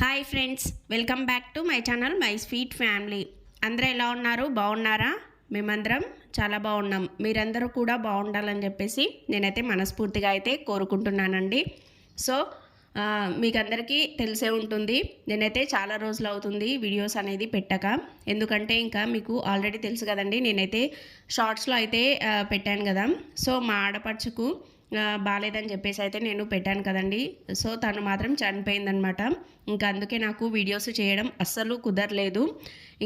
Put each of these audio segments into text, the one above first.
Hi friends welcome back to my channel my sweet family. అందరూ ఎలా ఉన్నారు? బాగున్నారా? మేమందరం చాలా బాగున్నాం. మీరందరూ కూడా బాగుండాలని చెప్పేసి నేనైతే మనస్ఫూర్తిగా అయితే కోరుకుంటున్నానండి. సో మీకు అందరికీ తెలిసే ఉంటుంది నేనైతే చాలా రోజులు అవుతుంది వీడియోస్ అనేది పెట్టక. ఎందుకంటే ఇంకా మీకు ఆల్రెడీ తెలుసు కదండి నేనైతే షార్ట్స్లో అయితే పెట్టాను కదా. సో మా ఆడపడుచుకు బాగాలేదని చెప్పేసి అయితే నేను పెట్టాను కదండి. సో తను మాత్రం చనిపోయిందనమాట ఇంకా అందుకే నాకు వీడియోస్ చేయడం అస్సలు కుదరలేదు.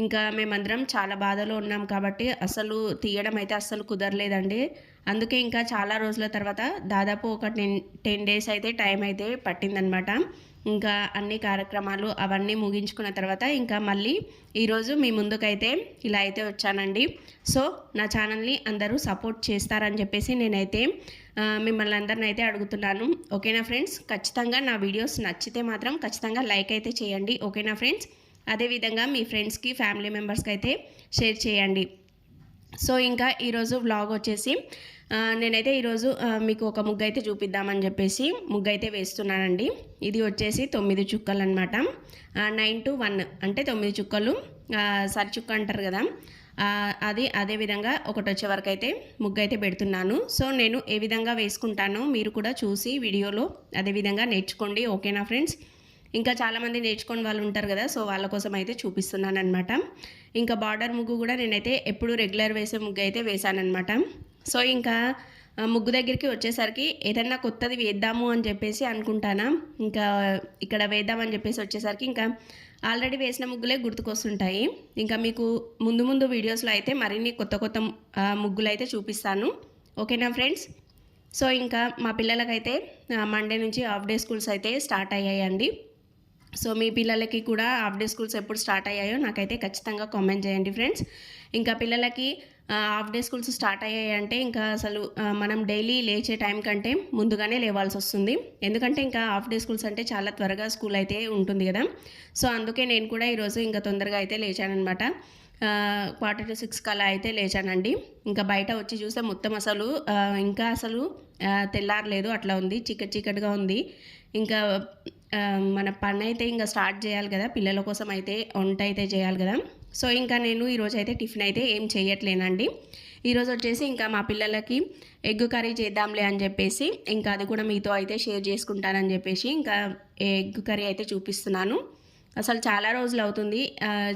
ఇంకా మేమందరం చాలా బాధలో ఉన్నాం కాబట్టి అసలు తీయడం అయితే అస్సలు కుదరలేదండి. అందుకే ఇంకా చాలా రోజుల తర్వాత దాదాపు ఒక టెన్ టెన్ డేస్ అయితే టైం అయితే పట్టిందనమాట ఇంకా అన్ని కార్యక్రమాలు అవన్నీ ముగించుకున్న తర్వాత ఇంకా మళ్ళీ ఈరోజు మీ ముందుకైతే ఇలా అయితే వచ్చానండి. సో నా ఛానల్ని అందరూ సపోర్ట్ చేస్తారని చెప్పేసి నేనైతే మిమ్మల్ని అందరిని అయితే అడుగుతున్నాను. ఓకేనా ఫ్రెండ్స్? ఖచ్చితంగా నా వీడియోస్ నచ్చితే మాత్రం ఖచ్చితంగా లైక్ అయితే చేయండి. ఓకేనా ఫ్రెండ్స్? అదేవిధంగా మీ ఫ్రెండ్స్కి ఫ్యామిలీ మెంబర్స్కి అయితే షేర్ చేయండి. సో ఇంకా ఈరోజు వ్లాగ్ వచ్చేసి నేనైతే ఈరోజు మీకు ఒక ముగ్గు అయితే చూపిద్దామని చెప్పేసి ముగ్గు అయితే వేస్తున్నానండి. ఇది వచ్చేసి తొమ్మిది చుక్కలు అనమాట నైన్ టు వన్ అంటే తొమ్మిది చుక్కలు సరిచుక్క అంటారు కదా. అది అదే విధంగా ఒకటి వచ్చే వరకు అయితే ముగ్గు అయితే పెడుతున్నాను. సో నేను ఏ విధంగా వేసుకుంటానో మీరు కూడా చూసి వీడియోలో అదే విధంగా నేర్చుకోండి. ఓకేనా ఫ్రెండ్స్? ఇంకా చాలామంది నేర్చుకుని వాళ్ళు ఉంటారు కదా సో వాళ్ళ కోసం అయితే చూపిస్తున్నాను అనమాట ఇంకా బార్డర్ ముగ్గు కూడా నేనైతే ఎప్పుడు రెగ్యులర్ వేసే ముగ్గు అయితే వేశానమాట సో ఇంకా ముగ్గు దగ్గరికి వచ్చేసరికి ఏదన్నా కొత్తది వేద్దాము అని చెప్పేసి అనుకుంటానా? ఇంకా ఇక్కడ వేద్దామని చెప్పేసి వచ్చేసరికి ఇంకా ఆల్రెడీ వేసిన ముగ్గులే గుర్తుకొస్తుంటాయి. ఇంకా మీకు ముందు ముందు వీడియోస్లో అయితే మరిన్ని కొత్త కొత్త ముగ్గులు అయితే చూపిస్తాను. ఓకేనా ఫ్రెండ్స్? సో ఇంకా మా పిల్లలకైతే మండే నుంచి హాఫ్ డే స్కూల్స్ అయితే స్టార్ట్ అయ్యాయండి. సో మీ పిల్లలకి కూడా హాఫ్ డే స్కూల్స్ ఎప్పుడు స్టార్ట్ అయ్యాయో నాకైతే ఖచ్చితంగా కామెంట్ చేయండి ఫ్రెండ్స్. ఇంకా పిల్లలకి హాఫ్ డే స్కూల్స్ స్టార్ట్ అయ్యాయి అంటే ఇంకా అసలు మనం డైలీ లేచే టైం కంటే ముందుగానే లేవాల్సి వస్తుంది. ఎందుకంటే ఇంకా హాఫ్ డే స్కూల్స్ అంటే చాలా త్వరగా స్కూల్ అయితే ఉంటుంది కదా. సో అందుకే నేను కూడా ఈరోజు ఇంకా తొందరగా అయితే లేచానమాట క్వార్టర్ టు సిక్స్ కల్లా అయితే లేచానండి. ఇంకా బయట వచ్చి చూస్తే మొత్తం అసలు ఇంకా అసలు తెల్లారలేదు అట్లా ఉంది చీకటి చీకటిగా ఉంది. ఇంకా మన పని అయితే ఇంకా స్టార్ట్ చేయాలి కదా పిల్లల కోసం అయితే వంట అయితే చేయాలి కదా. సో ఇంకా నేను ఈరోజు అయితే టిఫిన్ అయితే ఏం చేయట్లేనండి ఈరోజు వచ్చేసి ఇంకా మా పిల్లలకి ఎగ్ కర్రీ చేద్దాంలే అని చెప్పేసి ఇంకా అది కూడా మీతో అయితే షేర్ చేసుకుంటానని చెప్పేసి ఇంకా ఎగ్ కర్రీ అయితే చూపిస్తున్నాను. అసలు చాలా రోజులు అవుతుంది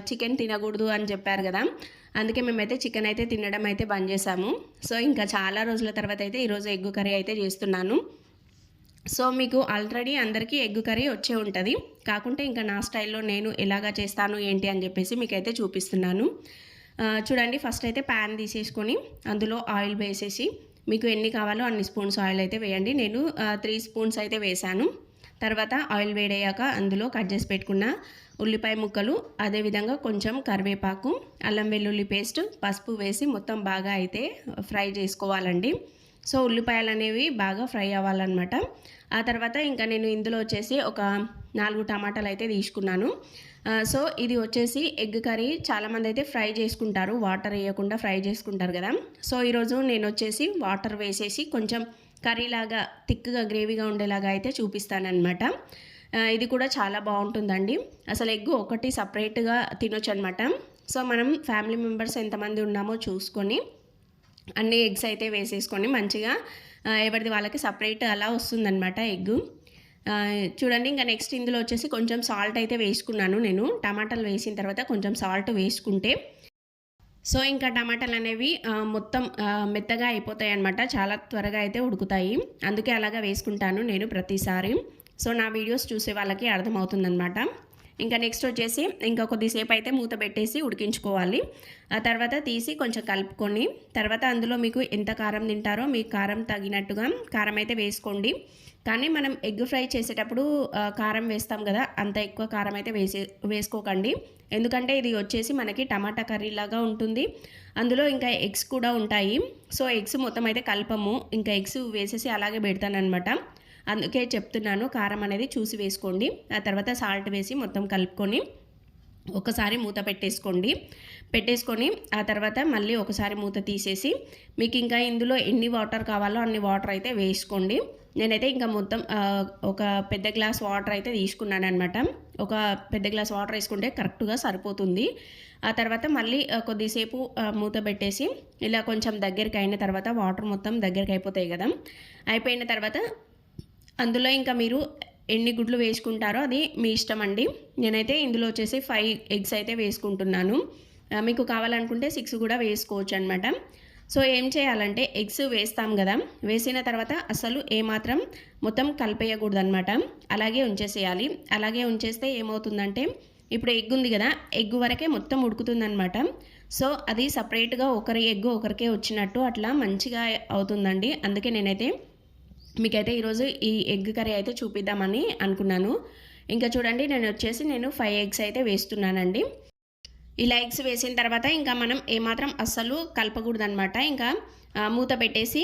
చికెన్ తినకూడదు అని చెప్పారు కదా. అందుకే మేమైతే చికెన్ అయితే తినడం అయితే బంద్ చేసాము సో ఇంకా చాలా రోజుల తర్వాత అయితే ఈరోజు ఎగ్ కర్రీ అయితే చేస్తున్నాను. సో మీకు ఆల్రెడీ అందరికీ ఎగ్ కర్రీ వచ్చే ఉంటుంది. కాకుంటే ఇంకా నా స్టైల్లో నేను ఎలాగా చేస్తాను ఏంటి అని చెప్పేసి మీకైతే చూపిస్తున్నాను. చూడండి ఫస్ట్ అయితే ప్యాన్ తీసేసుకొని అందులో ఆయిల్ వేసేసి మీకు ఎన్ని కావాలో అన్ని స్పూన్స్ ఆయిల్ అయితే వేయండి. నేను త్రీ స్పూన్స్ అయితే వేశాను. తర్వాత ఆయిల్ వేడయ్యాక అందులో కట్ చేసి పెట్టుకున్న ఉల్లిపాయ ముక్కలు అదేవిధంగా కొంచెం కరివేపాకు అల్లం వెల్లుల్లి పేస్ట్ పసుపు వేసి మొత్తం బాగా అయితే ఫ్రై చేసుకోవాలండి. సో ఉల్లిపాయలు అనేవి బాగా ఫ్రై అవ్వాలన్నమాట. ఆ తర్వాత ఇంకా నేను ఇందులో వచ్చేసి ఒక నాలుగు టమాటాలు అయితే తీసుకున్నాను సో ఇది వచ్చేసి ఎగ్ కర్రీ. చాలామంది అయితే ఫ్రై చేసుకుంటారు. వాటర్ వేయకుండా ఫ్రై చేసుకుంటారు కదా. సో ఈరోజు నేను వచ్చేసి వాటర్ వేసేసి కొంచెం కర్రీలాగా థిక్గా గ్రేవీగా ఉండేలాగా అయితే చూపిస్తానమాట ఇది కూడా చాలా బాగుంటుందండి. అసలు ఎగ్ ఒకటి సపరేట్గా తినొచ్చు అనమాట సో మనం ఫ్యామిలీ మెంబర్స్ ఎంతమంది ఉన్నామో చూసుకొని అన్ని ఎగ్స్ అయితే వేసేసుకొని మంచిగా ఎవరిది వాళ్ళకి సపరేట్ అలా వస్తుందన్నమాట ఎగ్ చూడండి ఇంకా నెక్స్ట్ ఇందులో వచ్చేసి కొంచెం సాల్ట్ అయితే వేసుకున్నాను నేను. టమాటాలు వేసిన తర్వాత కొంచెం సాల్ట్ వేసుకుంటే. సో ఇంకా టమాటాలు అనేవి మొత్తం మెత్తగా అయిపోతాయి అనమాట చాలా త్వరగా అయితే ఉడుకుతాయి. అందుకే అలాగా వేసుకుంటాను నేను ప్రతిసారి. సో నా వీడియోస్ చూసే వాళ్ళకి అర్థమవుతుందన్నమాట. ఇంకా నెక్స్ట్ వచ్చేసి ఇంకా కొద్దిసేపు అయితే మూత పెట్టేసి ఉడికించుకోవాలి. ఆ తర్వాత తీసి కొంచెం కలుపుకొని తర్వాత అందులో మీకు ఎంత కారం తింటారో మీ కారం తగినట్టుగా కారం అయితే వేసుకోండి. కానీ మనం ఎగ్ ఫ్రై చేసేటప్పుడు కారం వేస్తాం కదా అంత ఎక్కువ కారం అయితే వేసే వేసుకోకండి. ఎందుకంటే ఇది వచ్చేసి మనకి టమాటా కర్రీ లాగా ఉంటుంది. అందులో ఇంకా ఎగ్స్ కూడా ఉంటాయి. సో ఎగ్స్ మొత్తం అయితే కలపము. ఇంకా ఎగ్స్ వేసేసి అలాగే పెడతానమాట అందుకే చెప్తున్నాను కారం అనేది చూసి వేసుకోండి. ఆ తర్వాత సాల్ట్ వేసి మొత్తం కలుపుకొని ఒకసారి మూత పెట్టేసుకోండి. పెట్టేసుకొని ఆ తర్వాత మళ్ళీ ఒకసారి మూత తీసేసి మీకు ఇంకా ఇందులో ఎన్ని వాటర్ కావాలో అన్ని వాటర్ అయితే వేసుకోండి. నేనైతే ఇంకా మొత్తం ఒక పెద్ద గ్లాస్ వాటర్ అయితే తీసుకున్నాను అనమాట ఒక పెద్ద గ్లాస్ వాటర్ వేసుకుంటే కరెక్ట్గా సరిపోతుంది. ఆ తర్వాత మళ్ళీ కొద్దిసేపు మూత పెట్టేసి ఇలా కొంచెం దగ్గరికి అయిన తర్వాత వాటర్ మొత్తం దగ్గరికి అయిపోతాయి కదా. అయిపోయిన తర్వాత అందులో ఇంకా మీరు ఎన్ని గుడ్లు వేసుకుంటారో అది మీ ఇష్టం అండి. నేనైతే ఇందులో వచ్చేసి ఫైవ్ ఎగ్స్ అయితే వేసుకుంటున్నాను. మీకు కావాలనుకుంటే సిక్స్ కూడా వేసుకోవచ్చు అనమాట సో ఏం చేయాలంటే ఎగ్స్ వేస్తాం కదా. వేసిన తర్వాత అసలు ఏమాత్రం మొత్తం కలిపేయకూడదు అనమాట అలాగే ఉంచేసేయాలి. అలాగే ఉంచేస్తే ఏమవుతుందంటే ఇప్పుడు ఎగ్ ఉంది కదా ఎగ్ వరకే మొత్తం ఉడుకుతుందనమాట సో అది సపరేట్గా ఒకరి ఎగ్ ఒకరికే వచ్చినట్టు అట్లా మంచిగా అవుతుందండి. అందుకే నేనైతే మీకైతే ఈరోజు ఈ ఎగ్ కర్రీ అయితే చూపిద్దామని అనుకున్నాను. ఇంకా చూడండి నేను వచ్చేసి నేను ఫైవ్ ఎగ్స్ అయితే వేస్తున్నానండి. ఇలా ఎగ్స్ వేసిన తర్వాత ఇంకా మనం ఏమాత్రం అస్సలు కలపకూడదనమాట ఇంకా మూత పెట్టేసి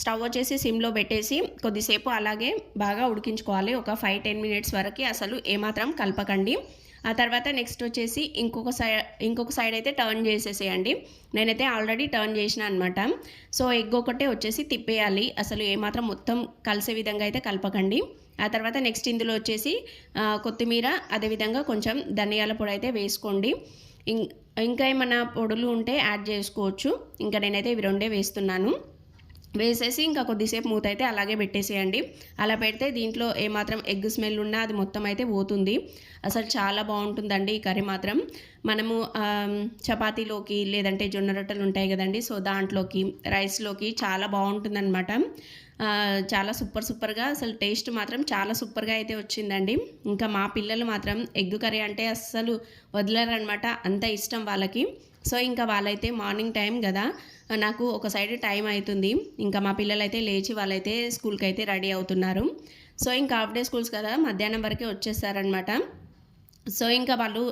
స్టవ్ వచ్చేసి సిమ్లో పెట్టేసి కొద్దిసేపు అలాగే బాగా ఉడికించుకోవాలి. ఒక ఫైవ్ టెన్ మినిట్స్ వరకు అసలు ఏమాత్రం కలపకండి. ఆ తర్వాత నెక్స్ట్ వచ్చేసి ఇంకొక సైడ్ ఇంకొక సైడ్ అయితే టర్న్ చేసేసేయండి. నేనైతే ఆల్రెడీ టర్న్ చేసిన అనమాట సో ఎగ్ ఒకటే వచ్చేసి తిప్పేయాలి. అసలు ఏమాత్రం మొత్తం కలిసే విధంగా అయితే కలపకండి. ఆ తర్వాత నెక్స్ట్ ఇందులో వచ్చేసి కొత్తిమీర అదేవిధంగా కొంచెం ధనియాల పొడి అయితే వేసుకోండి. ఇం- ఇంకా ఏమైనా పొడులు ఉంటే యాడ్ చేసుకోవచ్చు. ఇంకా నేనైతే ఇవి రెండే వేస్తున్నాను. వేసేసి ఇంకా కొద్దిసేపు మూత అయితే అలాగే పెట్టేసేయండి. అలా పెడితే దీంట్లో ఏమాత్రం ఎగ్ స్మెల్ ఉన్నా అది మొత్తం అయితే పోతుంది. అసలు చాలా బాగుంటుందండి ఈ కర్రీ మాత్రం. మనము చపాతీలోకి లేదంటే జొన్న రొట్టెలు ఉంటాయి కదండి సో దాంట్లోకి రైస్లోకి చాలా బాగుంటుందన్నమాట. చాలా సూపర్ సూపర్గా అసలు టేస్ట్ మాత్రం చాలా సూపర్గా అయితే వచ్చిందండి. ఇంకా మా పిల్లలు మాత్రం ఎగ్ కర్రీ అంటే అస్సలు వదలరనమాట అంత ఇష్టం వాళ్ళకి. సో ఇంకా వాళ్ళైతే మార్నింగ్ టైం కదా నాకు ఒక సైడ్ టైం అవుతుంది ఇంకా మా పిల్లలైతే లేచి వాళ్ళైతే స్కూల్కి అయితే రెడీ అవుతున్నారు. సో ఇంకా హాఫ్ డే స్కూల్స్ కదా మధ్యాహ్నం వరకే వచ్చేస్తారనమాట సో ఇంకా వాళ్ళు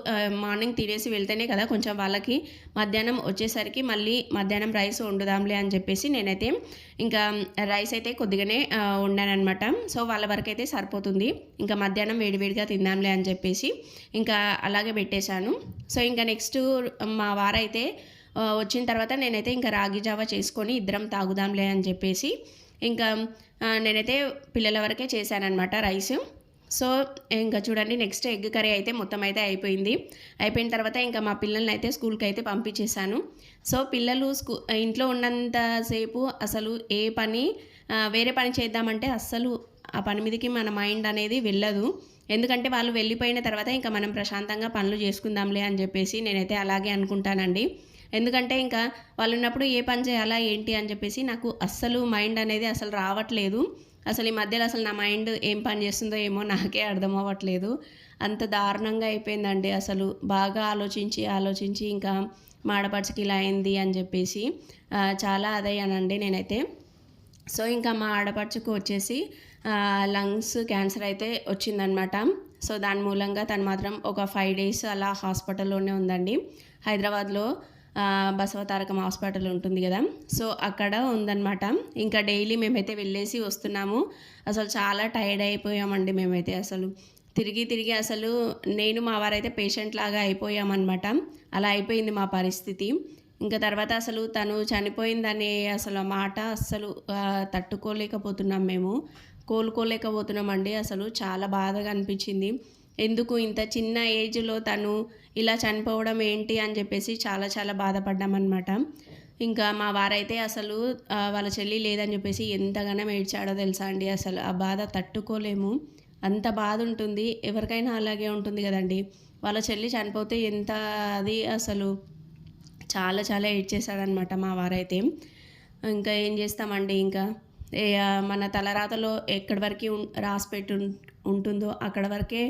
మార్నింగ్ తినేసి వెళ్తేనే కదా కొంచెం వాళ్ళకి మధ్యాహ్నం వచ్చేసరికి మళ్ళీ మధ్యాహ్నం రైస్ వండుదాంలే అని చెప్పేసి నేనైతే ఇంకా రైస్ అయితే కొద్దిగానే ఆ, సో వాళ్ళ వరకు అయితే సరిపోతుంది. ఇంకా మధ్యాహ్నం వేడివేడిగా తిందాంలే అని చెప్పేసి ఇంకా అలాగే పెట్టేశాను. సో ఇంకా నెక్స్ట్ మా వారైతే వచ్చిన తర్వాత నేనైతే ఇంకా రాగి జావా చేసుకొని ఇద్దరం తాగుదాంలే అని చెప్పేసి ఇంకా నేనైతే పిల్లల వరకే చేశానన్నమాట రైస్. సో ఇంకా చూడండి నెక్స్ట్ ఎగ్ కర్రీ అయితే మొత్తం అయితే అయిపోయింది. అయిపోయిన తర్వాత ఇంకా మా పిల్లల్ని అయితే స్కూల్కి అయితే పంపించేశాను. సో పిల్లలు స్కూ ఇంట్లో ఉన్నంతసేపు అసలు ఏ పని వేరే పని చేద్దామంటే అస్సలు ఆ పని మీదకి మన మైండ్ అనేది వెళ్ళదు. ఎందుకంటే వాళ్ళు వెళ్ళిపోయిన తర్వాత ఇంకా మనం ప్రశాంతంగా పనులు చేసుకుందాంలే అని చెప్పేసి నేనైతే అలాగే అనుకుంటానండి. ఎందుకంటే ఇంకా వాళ్ళు ఉన్నప్పుడు ఏ పని చేయాలా ఏంటి అని చెప్పేసి నాకు అస్సలు మైండ్ అనేది అసలు రావట్లేదు. అసలు ఈ మధ్యలో అసలు నా మైండ్ ఏం పని చేస్తుందో ఏమో నాకే అర్థం అవ్వట్లేదు. అంత దారుణంగా అయిపోయిందండి అసలు. బాగా ఆలోచించి ఆలోచించి ఇంకా మాడపడిచికి ఇలా అయింది అని చెప్పేసి చాలా అదయ్యానండి నేనైతే. సో ఇంకా మా ఆడపడుచుకు వచ్చేసి లంగ్స్ క్యాన్సర్ అయితే వచ్చిందనమాట సో దాని మూలంగా తను మాత్రం ఒక ఫైవ్ డేస్ అలా హాస్పిటల్లోనే ఉందండి. హైదరాబాద్లో బసవతారకం హాస్పిటల్ ఉంటుంది కదా. సో అక్కడ ఉందన్నమాట. ఇంకా డైలీ మేమైతే వెళ్ళేసి వస్తున్నాము. అసలు చాలా టైర్డ్ అయిపోయామండి మేమైతే అసలు. తిరిగి తిరిగి అసలు నేను మా వారైతే పేషెంట్ లాగా అయిపోయామన్నమాట. అలా అయిపోయింది మా పరిస్థితి. ఇంకా తర్వాత అసలు తను చనిపోయిందనే అసలు మాట అస్సలు తట్టుకోలేకపోతున్నాం మేము. కోలుకోలేకపోతున్నామండి అసలు. చాలా బాధగా అనిపించింది. ఎందుకు ఇంత చిన్న ఏజ్లో తను ఇలా చనిపోవడం ఏంటి అని చెప్పేసి చాలా చాలా బాధపడ్డామన్నమాట ఇంకా మా వారైతే అసలు వాళ్ళ చెల్లి లేదని చెప్పేసి ఎంతగానో ఏడ్చాడో తెలుసా అండి? అసలు ఆ బాధ తట్టుకోలేము. అంత బాధ ఉంటుంది. ఎవరికైనా అలాగే ఉంటుంది కదండి. వాళ్ళ చెల్లి చనిపోతే ఎంత అది అసలు చాలా చాలా ఏడ్చేశాడనమాట మా వారైతే. ఇంకా ఏం చేస్తామండి ఇంకా? మన తలరాతలో ఎక్కడి వరకు రాసి పెట్టి ఉంటుందో అక్కడ వరకే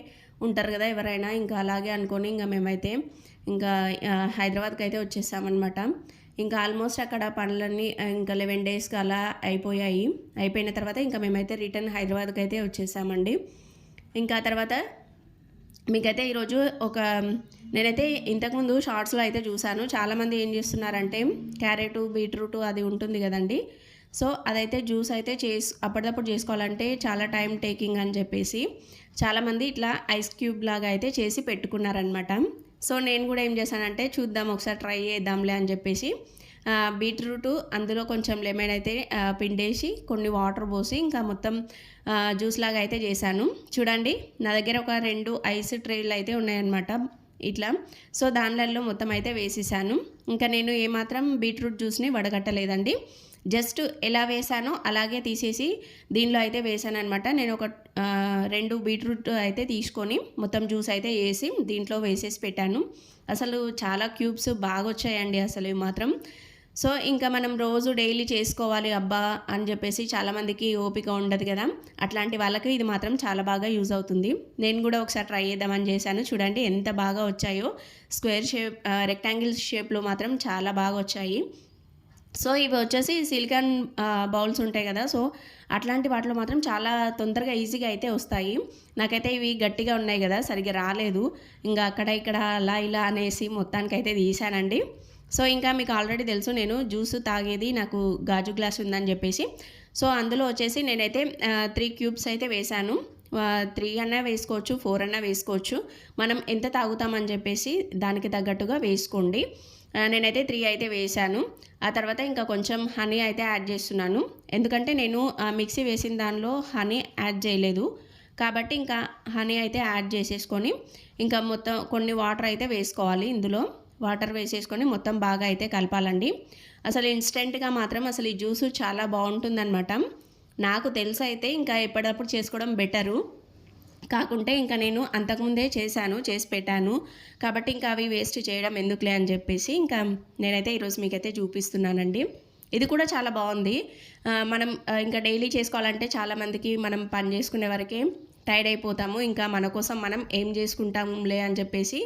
ఉంటారు కదా ఎవరైనా. ఇంకా అలాగే అనుకొని ఇంకా మేమైతే ఇంకా హైదరాబాద్కి అయితే వచ్చేసామన్నమాట. ఇంకా ఆల్మోస్ట్ అక్కడ పనులన్నీ ఇంకా లెవెన్ డేస్కి అలా అయిపోయాయి. అయిపోయిన తర్వాత ఇంకా మేమైతే రిటర్న్ హైదరాబాద్కి అయితే వచ్చేసామండి. ఇంకా తర్వాత మీకైతే ఈరోజు ఒక నేనైతే ఇంతకుముందు షార్ట్స్లో అయితే చూశాను చాలామంది ఏం చేస్తున్నారంటే క్యారెట్ బీట్రూట్ అది ఉంటుంది కదండి. సో అదైతే జ్యూస్ అయితే చేసి అప్పటిదప్పుడు చేసుకోవాలంటే చాలా టైం టేకింగ్ అని చెప్పేసి చాలామంది ఇట్లా ఐస్ క్యూబ్ లాగా అయితే చేసి పెట్టుకున్నారనమాట సో నేను కూడా ఏం చేశానంటే చూద్దాం ఒకసారి ట్రై చేద్దాంలే అని చెప్పేసి బీట్రూట్ అందులో కొంచెం లెమన్ అయితే పిండేసి కొన్ని వాటర్ పోసి ఇంకా మొత్తం జ్యూస్ లాగా అయితే చేశాను. చూడండి నా దగ్గర ఒక రెండు ఐస్ ట్రేలు అయితే ఉన్నాయన్నమాట. ఇట్లా. సో దానిలలో మొత్తం అయితే వేసేసాను. ఇంకా నేను ఏమాత్రం బీట్రూట్ జ్యూస్ని వడగట్టలేదండి. జస్ట్ ఎలా వేసానో అలాగే తీసేసి దీనిలో అయితే వేసాను అనమాట నేను ఒక రెండు బీట్రూట్ అయితే తీసుకొని మొత్తం జ్యూస్ అయితే వేసి దీంట్లో వేసేసి పెట్టాను. అసలు చాలా క్యూబ్స్ బాగా వచ్చాయండి అసలు మాత్రం. సో ఇంకా మనం రోజు డైలీ చేసుకోవాలి అబ్బా అని చెప్పేసి చాలామందికి ఓపిక ఉండదు కదా. అట్లాంటి వాళ్ళకి ఇది మాత్రం చాలా బాగా యూజ్ అవుతుంది. నేను కూడా ఒకసారి ట్రై చేద్దామని చేశాను. చూడండి ఎంత బాగా వచ్చాయో. స్క్వేర్ షేప్ రెక్టాంగిల్ షేప్లో మాత్రం చాలా బాగా వచ్చాయి. సో ఇవి వచ్చేసి సిలికాన్ బౌల్స్ ఉంటాయి కదా. సో అట్లాంటి వాటిలో మాత్రం చాలా తొందరగా ఈజీగా అయితే వస్తాయి. నాకైతే ఇవి గట్టిగా ఉన్నాయి కదా సరిగ్గా రాలేదు. ఇంకా అక్కడ ఇక్కడ అలా ఇలా అనేసి మొత్తానికైతే తీసానండి సో ఇంకా మీకు ఆల్రెడీ తెలుసు నేను జ్యూస్ తాగేది నాకు గాజు గ్లాస్ ఉందని చెప్పేసి. సో అందులో వచ్చేసి నేనైతే త్రీ క్యూబ్స్ అయితే వేశాను. త్రీ అన్నా వేసుకోవచ్చు ఫోర్ అన్నా వేసుకోవచ్చు. మనం ఎంత తాగుతామని చెప్పేసి దానికి తగ్గట్టుగా వేసుకోండి. నేనైతే త్రీ అయితే వేశాను. ఆ తర్వాత ఇంకా కొంచెం హనీ అయితే యాడ్ చేస్తున్నాను. ఎందుకంటే నేను మిక్సీ వేసిన దానిలో హనీ యాడ్ చేయలేదు. కాబట్టి ఇంకా హనీ అయితే యాడ్ చేసేసుకొని ఇంకా మొత్తం కొన్ని వాటర్ అయితే వేసుకోవాలి ఇందులో. వాటర్ వేసేసుకొని మొత్తం బాగా అయితే కలపాలండి. అసలు ఇన్స్టెంట్గా మాత్రం అసలు ఈ జ్యూస్ చాలా బాగుంటుందన్నమాట. నాకు తెలిసి అయితే ఇంకా ఎప్పటికప్పుడు చేసుకోవడం బెటరు. కాకుంటే ఇంకా నేను అంతకుముందే చేశాను చేసి పెట్టాను. కాబట్టి ఇంకా అవి వేస్ట్ చేయడం ఎందుకులే అని చెప్పేసి ఇంకా నేనైతే ఈరోజు మీకైతే చూపిస్తున్నానండి. ఇది కూడా చాలా బాగుంది. మనం ఇంకా డైలీ చేసుకోవాలంటే చాలామందికి మనం పని చేసుకునే వరకే టైర్డ్ అయిపోతాము. ఇంకా మన కోసం మనం ఏం చేసుకుంటాంలే అని చెప్పేసి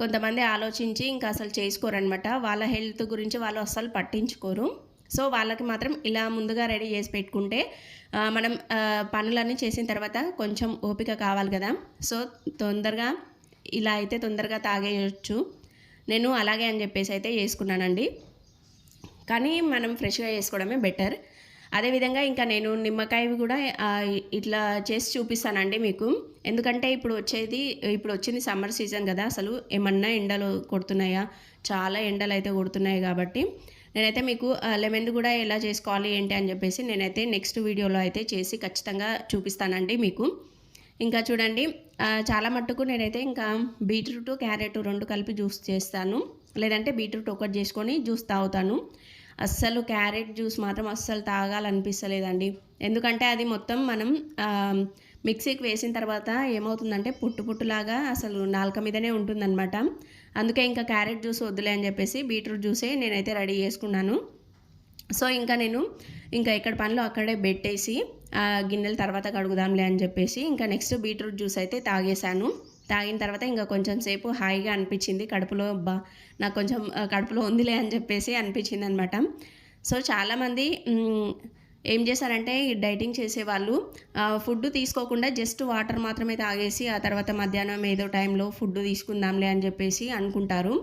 కొంతమంది ఆలోచించి ఇంకా అసలు చేసుకోరనమాట వాళ్ళ హెల్త్ గురించి వాళ్ళు అస్సలు పట్టించుకోరు. సో వాళ్ళకి మాత్రం ఇలా ముందుగా రెడీ చేసి పెట్టుకుంటే మనం పనులన్నీ చేసిన తర్వాత కొంచెం ఓపిక కావాలి కదా. సో తొందరగా ఇలా అయితే తొందరగా తాగేయచ్చు. నేను అలాగే అని చెప్పేసి అయితే చేసుకున్నానండి. కానీ మనం ఫ్రెష్గా చేసుకోవడమే బెటర్. అదేవిధంగా ఇంకా నేను నిమ్మకాయవి కూడా ఇట్లా చేసి చూపిస్తానండి మీకు. ఎందుకంటే ఇప్పుడు వచ్చేది ఇప్పుడు వచ్చింది సమ్మర్ సీజన్ కదా అసలు ఏమన్నా ఎండలు కొడుతున్నాయా? చాలా ఎండలు అయితే కొడుతున్నాయి కాబట్టి. నేనైతే మీకు లెమన్ కూడా ఎలా చేసుకోవాలి ఏంటి అని చెప్పేసి నేనైతే నెక్స్ట్ వీడియోలో అయితే చేసి ఖచ్చితంగా చూపిస్తానండి మీకు. ఇంకా చూడండి చాలా మట్టుకు నేనైతే ఇంకా బీట్రూట్ క్యారెట్ రెండు కలిపి జ్యూస్ చేస్తాను. లేదంటే బీట్రూట్ ఒకటి చేసుకొని జ్యూస్ తాగుతాను. అస్సలు క్యారెట్ జ్యూస్ మాత్రం అస్సలు తాగాలనిపిస్తలేదండి. ఎందుకంటే అది మొత్తం మనం మిక్సీకి వేసిన తర్వాత ఏమవుతుందంటే పుట్టు పుట్టులాగా అసలు నాలుక మీదనే ఉంటుందన్నమాట. అందుకే ఇంకా క్యారెట్ జ్యూస్ వద్దులే అని చెప్పేసి బీట్రూట్ జ్యూసే నేనైతే రెడీ చేసుకున్నాను. సో ఇంకా నేను ఇంకా ఎక్కడ పనిలో అక్కడే పెట్టేసి ఆ, గిన్నెల తర్వాత కడుగుదాంలే అని చెప్పేసి ఇంకా నెక్స్ట్ బీట్రూట్ జ్యూస్ అయితే తాగేశాను. తాగిన తర్వాత ఇంకా కొంచెం సేపు హాయిగా అనిపించింది. కడుపులో బా నాకు కొంచెం కడుపులో ఉందిలే అని చెప్పేసి అనిపించింది అనమాట సో చాలామంది ఏం చేశారంటే ఈ డైటింగ్ చేసేవాళ్ళు ఫుడ్ తీసుకోకుండా జస్ట్ వాటర్ మాత్రమే తాగేసి ఆ తర్వాత మధ్యాహ్నం ఏదో టైంలో ఫుడ్ తీసుకుందాంలే అని చెప్పేసి అనుకుంటారు.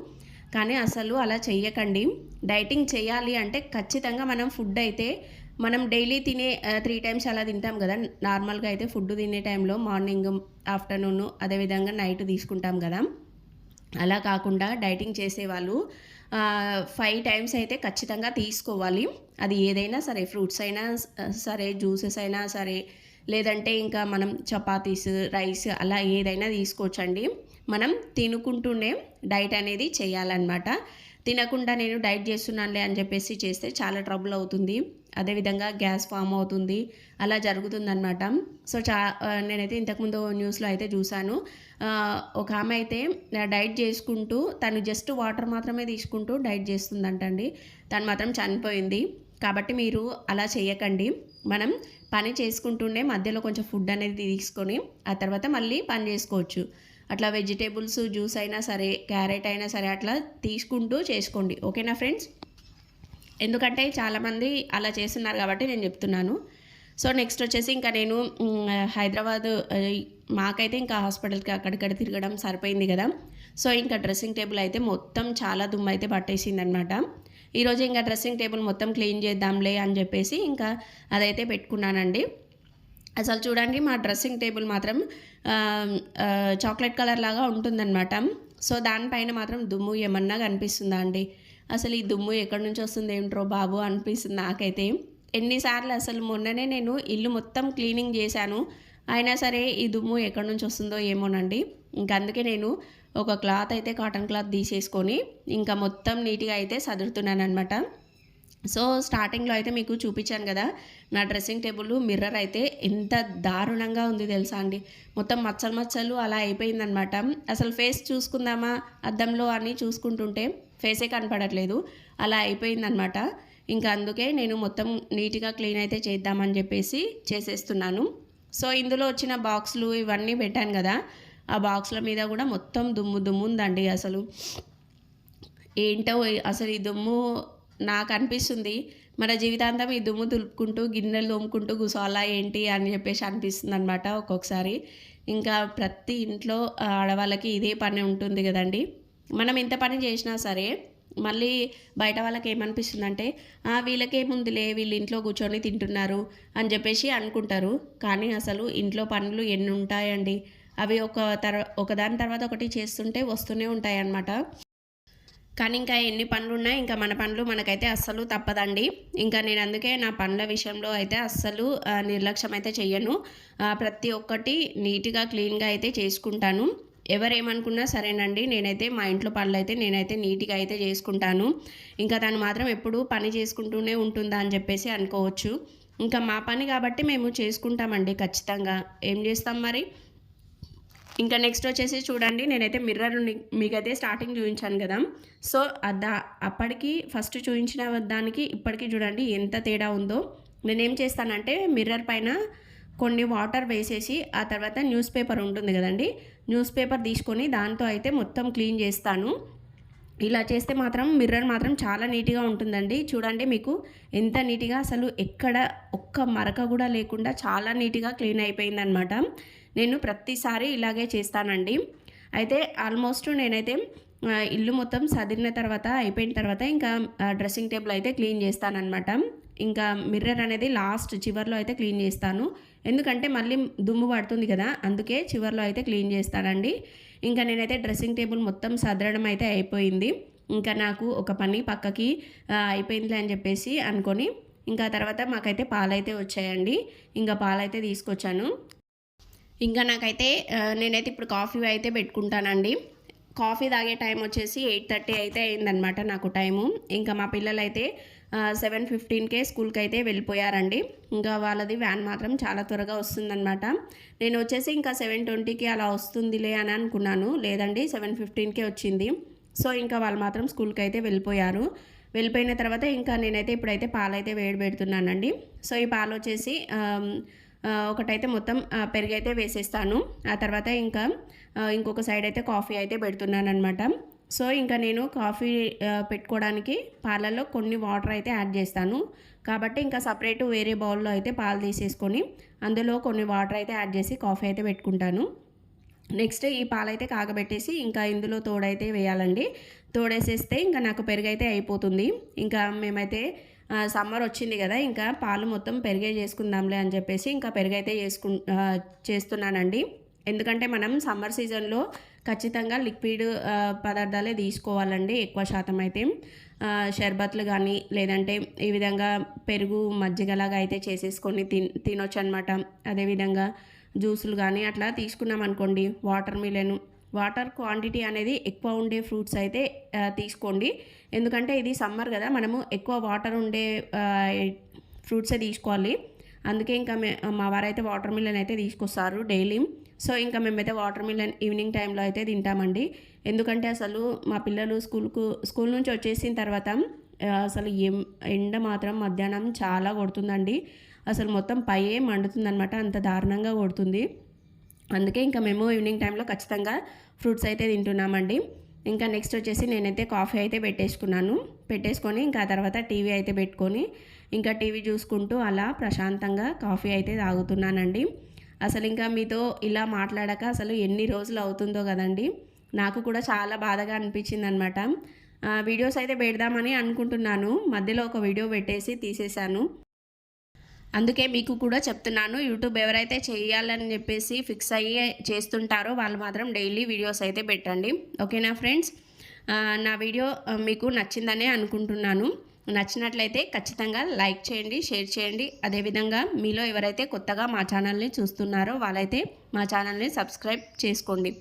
కానీ అసలు అలా చెయ్యకండి. డైటింగ్ చేయాలి అంటే ఖచ్చితంగా మనం ఫుడ్ అయితే మనం డైలీ తినే త్రీ టైమ్స్ అలా తింటాం కదా. నార్మల్గా అయితే ఫుడ్ తినే టైంలో మార్నింగ్ ఆఫ్టర్నూన్ అదేవిధంగా నైట్ తీసుకుంటాం కదా. అలా కాకుండా డైటింగ్ చేసేవాళ్ళు ఫైవ్ టైమ్స్ అయితే ఖచ్చితంగా తీసుకోవాలి. అది ఏదైనా సరే ఫ్రూట్స్ అయినా సరే జ్యూసెస్ అయినా సరే లేదంటే ఇంకా మనం చపాతీస్ రైస్ అలా ఏదైనా తీసుకోవచ్చండి. మనం తినుకుంటూనే డైట్ అనేది చేయాలన్నమాట. తినకుండా నేను డైట్ చేస్తున్నానులే అని చెప్పేసి చేస్తే చాలా ట్రబుల్ అవుతుంది. అదేవిధంగా గ్యాస్ ఫామ్ అవుతుంది. అలా జరుగుతుందన్నమాట. సో చా నేనైతే ఇంతకుముందు న్యూస్లో అయితే చూశాను. ఒక ఆమె అయితే డైట్ చేసుకుంటూ తను జస్ట్ వాటర్ మాత్రమే తీసుకుంటూ డైట్ చేస్తుందంటండి. తను మాత్రం చనిపోయింది. కాబట్టి మీరు అలా చేయకండి. మనం పని చేసుకుంటూనే మధ్యలో కొంచెం ఫుడ్ అనేది తీసుకొని ఆ తర్వాత మళ్ళీ పని చేసుకోవచ్చు. అట్లా వెజిటేబుల్స్ జ్యూస్ అయినా సరే క్యారెట్ అయినా సరే అట్లా తీసుకుంటూ చేసుకోండి. ఓకేనా ఫ్రెండ్స్? ఎందుకంటే చాలామంది అలా చేస్తున్నారు కాబట్టి నేను చెప్తున్నాను. సో నెక్స్ట్ వచ్చేసి ఇంకా నేను హైదరాబాద్ మాకైతే ఇంకా హాస్పిటల్కి అక్కడిక్కడ తిరగడం సరిపోయింది కదా. సో ఇంకా డ్రెస్సింగ్ టేబుల్ అయితే మొత్తం చాలా దుమ్ము అయితే పట్టేసింది అనమాట ఈరోజు ఇంకా డ్రెస్సింగ్ టేబుల్ మొత్తం క్లీన్ చేద్దాంలే అని చెప్పేసి ఇంకా అదైతే పెట్టుకున్నానండి. అసలు చూడండి మా డ్రెస్సింగ్ టేబుల్ మాత్రం చాక్లెట్ కలర్ లాగా ఉంటుందన్నమాట. సో దానిపైన మాత్రం దుమ్ము ఏమన్నా కనిపిస్తుందా అండి? అసలు ఈ దుమ్ము ఎక్కడి నుంచి వస్తుంది ఏంట్రో బాబు అనిపిస్తుంది నాకైతే. ఎన్నిసార్లు అసలు మొన్ననే నేను ఇల్లు మొత్తం క్లీనింగ్ చేశాను. అయినా సరే ఈ దుమ్ము ఎక్కడి నుంచి వస్తుందో ఏమోనండి. ఇంకా అందుకే నేను ఒక క్లాత్ అయితే కాటన్ క్లాత్ తీసేసుకొని ఇంకా మొత్తం నీట్గా అయితే సదురుతున్నాను అనమాట సో స్టార్టింగ్లో అయితే మీకు చూపించాను కదా నా డ్రెస్సింగ్ టేబుల్ మిర్రర్ అయితే ఎంత దారుణంగా ఉంది తెలుసా అండి. మొత్తం మచ్చలు మచ్చలు అలా అయిపోయిందనమాట అసలు ఫేస్ చూసుకుందామా అద్దంలో అని చూసుకుంటుంటే ఫేసే కనపడట్లేదు. అలా అయిపోయిందనమాట ఇంకా అందుకే నేను మొత్తం నీట్గా క్లీన్ అయితే చేద్దామని చెప్పేసి చేసేస్తున్నాను. సో ఇందులో వచ్చిన బాక్సులు ఇవన్నీ పెట్టాను కదా. ఆ బాక్సుల మీద కూడా మొత్తం దుమ్ము దుమ్ము ఉందండి అసలు. ఏంటో అసలు ఈ దుమ్ము నాకు అనిపిస్తుంది. మన జీవితాంతం ఈ దుమ్ము దులుపుకుంటూ గిన్నెలు తోముకుంటూ కూర్చోవాలా ఏంటి అని చెప్పేసి అనిపిస్తుంది అనమాట ఒక్కొక్కసారి. ఇంకా ప్రతి ఇంట్లో ఆడవాళ్ళకి ఇదే పని ఉంటుంది కదండి. మనం ఎంత పని చేసినా సరే మళ్ళీ బయట వాళ్ళకి ఏమనిపిస్తుందంటే వీళ్ళకేముందిలే వీళ్ళు ఇంట్లో కూర్చొని తింటున్నారు అని చెప్పేసి అనుకుంటారు. కానీ అసలు ఇంట్లో పనులు ఎన్ని ఉంటాయండి? అవి ఒక తర్ ఒకదాని తర్వాత ఒకటి చేస్తుంటే వస్తూనే ఉంటాయి అన్నమాట కానీ ఇంకా ఎన్ని పనులు ఉన్నాయి ఇంకా మన పనులు మనకైతే అస్సలు తప్పదండి. ఇంకా నేను అందుకే నా పనుల విషయంలో అయితే అస్సలు నిర్లక్ష్యం అయితే చెయ్యను. ప్రతి ఒక్కటి నీట్గా క్లీన్గా అయితే చేసుకుంటాను. ఎవరేమనుకున్నా సరేనండి నేనైతే మా ఇంట్లో పనులు అయితే నేనైతే నీట్గా అయితే చేసుకుంటాను. ఇంకా తను మాత్రం ఎప్పుడు పని చేసుకుంటూనే ఉంటుందా అని చెప్పేసి అనుకోవచ్చు. ఇంకా మా పని కాబట్టి మేము చేసుకుంటామండి ఖచ్చితంగా. ఏం చేస్తాం మరి? ఇంకా నెక్స్ట్ వచ్చేసి చూడండి నేనైతే మిర్రర్ మీకైతే స్టార్టింగ్ చూపించాను కదా. సో అదా అప్పటికి ఫస్ట్ చూపించిన దానికి ఇప్పటికీ చూడండి ఎంత తేడా ఉందో. నేనేం చేస్తానంటే మిర్రర్ పైన కొన్ని వాటర్ వేసేసి ఆ తర్వాత న్యూస్ పేపర్ ఉంటుంది కదండి న్యూస్ పేపర్ తీసుకొని దాంతో అయితే మొత్తం క్లీన్ చేస్తాను. ఇలా చేస్తే మాత్రం మిర్రర్ మాత్రం చాలా నీట్గా ఉంటుందండి. చూడండి మీకు ఎంత నీట్గా అసలు ఎక్కడ ఒక్క మరక కూడా లేకుండా చాలా నీట్గా క్లీన్ అయిపోయిందనమాట నేను ప్రతిసారి ఇలాగే చేస్తానండి. అయితే ఆల్మోస్ట్ నేనైతే ఇల్లు మొత్తం సదిరిన తర్వాత అయిపోయిన తర్వాత ఇంకా డ్రెస్సింగ్ టేబుల్ అయితే క్లీన్ చేస్తానన్నమాట. ఇంకా మిర్రర్ అనేది లాస్ట్ చివర్లో అయితే క్లీన్ చేస్తాను. ఎందుకంటే మళ్ళీ దుమ్ము పడుతుంది కదా అందుకే చివర్లో అయితే క్లీన్ చేస్తానండి. ఇంకా నేనైతే డ్రెస్సింగ్ టేబుల్ మొత్తం సదరడం అయితే అయిపోయింది. ఇంకా నాకు ఒక పని పక్కకి అయిపోయింది అని చెప్పేసి అనుకొని ఇంకా తర్వాత మాకైతే పాలైతే వచ్చాయండి. ఇంకా పాలైతే తీసుకొచ్చాను. ఇంకా నాకైతే నేనైతే ఇప్పుడు కాఫీ అయితే పెట్టుకుంటానండి. కాఫీ తాగే టైం వచ్చేసి ఎయిట్ థర్టీ అయితే అయిందనమాట నాకు టైము. ఇంకా మా పిల్లలైతే సెవెన్ ఫిఫ్టీన్కే స్కూల్కి అయితే వెళ్ళిపోయారండి. ఇంకా వాళ్ళది వ్యాన్ మాత్రం చాలా త్వరగా వస్తుందన్నమాట. నేను వచ్చేసి ఇంకా సెవెన్ ట్వంటీకి అలా వస్తుందిలే అని అనుకున్నాను. లేదండి సెవెన్ ఫిఫ్టీన్కే వచ్చింది. సో ఇంకా వాళ్ళు మాత్రం స్కూల్కి అయితే వెళ్ళిపోయారు. వెళ్ళిపోయిన తర్వాత ఇంకా నేనైతే ఇప్పుడైతే పాలైతే వేడి పెడుతున్నానండి. సో ఈ పాలు వచ్చేసి ఒకటైతే మొత్తం పెరుగైతే వేసేస్తాను. ఆ తర్వాత ఇంకా ఇంకొక సైడ్ అయితే కాఫీ అయితే పెడుతున్నాను అనమాట సో ఇంకా నేను కాఫీ పెట్టుకోవడానికి పాలల్లో కొన్ని వాటర్ అయితే యాడ్ చేస్తాను. కాబట్టి ఇంకా సపరేట్ వేరే బౌల్లో అయితే పాలు తీసేసుకొని అందులో కొన్ని వాటర్ అయితే యాడ్ చేసి కాఫీ అయితే పెట్టుకుంటాను. నెక్స్ట్ ఈ పాలైతే కాగబెట్టేసి ఇంకా ఇందులో తోడైతే వేయాలండి. తోడేసేస్తే ఇంకా నాకు పెరుగైతే అయిపోతుంది. ఇంకా మేమైతే సమ్మర్ వచ్చింది కదా ఇంకా పాలు మొత్తం పెరిగే చేసుకుందాంలే అని చెప్పేసి ఇంకా పెరుగైతే చేసుకు చేస్తున్నానండి. ఎందుకంటే మనం సమ్మర్ సీజన్లో ఖచ్చితంగా లిక్విడ్ పదార్థాలే తీసుకోవాలండి ఎక్కువ శాతం అయితే. షర్బత్లు కానీ లేదంటే ఈ విధంగా పెరుగు మజ్జిగలాగా అయితే చేసేసుకొని తిన్ తినొచ్చు అనమాట అదేవిధంగా జ్యూసులు కానీ అట్లా తీసుకున్నాం అనుకోండి వాటర్ మిలన్ వాటర్ క్వాంటిటీ అనేది ఎక్కువ ఉండే ఫ్రూట్స్ అయితే తీసుకోండి. ఎందుకంటే ఇది సమ్మర్ కదా మనము ఎక్కువ వాటర్ ఉండే ఫ్రూట్సే తీసుకోవాలి. అందుకే ఇంకా మే మా వారైతే వాటర్ మిలన్ అయితే తీసుకొస్తారు డైలీ. సో ఇంకా మేమైతే వాటర్ మిలన్ ఈవినింగ్ టైంలో అయితే తింటామండి. ఎందుకంటే అసలు మా పిల్లలు స్కూల్కు స్కూల్ నుంచి వచ్చేసిన తర్వాత అసలు ఎం ఎండ మాత్రం మధ్యాహ్నం చాలా కొడుతుందండి. అసలు మొత్తం పైయే మండుతుందనమాట అంత దారుణంగా కొడుతుంది. అందుకే ఇంకా మేము ఈవినింగ్ టైంలో ఖచ్చితంగా ఫ్రూట్స్ అయితే తింటున్నామండి. ఇంకా నెక్స్ట్ వచ్చేసి నేనైతే కాఫీ అయితే పెట్టేసుకున్నాను. పెట్టేసుకొని ఇంకా తర్వాత టీవీ అయితే పెట్టుకొని ఇంకా టీవీ చూసుకుంటూ అలా ప్రశాంతంగా కాఫీ అయితే తాగుతున్నానండి. అసలు ఇంకా మీతో ఇలా మాట్లాడాక అసలు ఎన్ని రోజులు అవుతుందో కదండి. నాకు కూడా చాలా బాధగా అనిపించింది అనమాట వీడియోస్ అయితే పెడదామని అనుకుంటున్నాను. మధ్యలో ఒక వీడియో పెట్టేసి తీసేశాను. అందుకే మీకు కూడా చెప్తున్నాను యూట్యూబ్ ఎవరైతే చేయాలని చెప్పేసి ఫిక్స్ అయ్యి చేస్తుంటారో వాళ్ళు మాత్రం డైలీ వీడియోస్ అయితే పెట్టండి. ఓకేనా ఫ్రెండ్స్? నా వీడియో మీకు నచ్చిందనే అనుకుంటున్నాను. నచ్చినట్లయితే ఖచ్చితంగా లైక్ చేయండి షేర్ చేయండి. అదేవిధంగా మీలో ఎవరైతే కొత్తగా మా ఛానల్ని చూస్తున్నారో వాళ్ళైతే మా ఛానల్ని సబ్స్క్రైబ్ చేసుకోండి.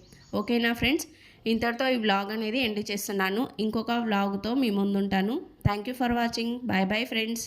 ఓకేనా ఫ్రెండ్స్? ఇంతటితో ఈ వ్లాగ్ అనేది ఎండ్ చేస్తున్నాను. ఇంకొక వ్లాగ్తో మీ ముందుంటాను. Thank you for watching bye bye friends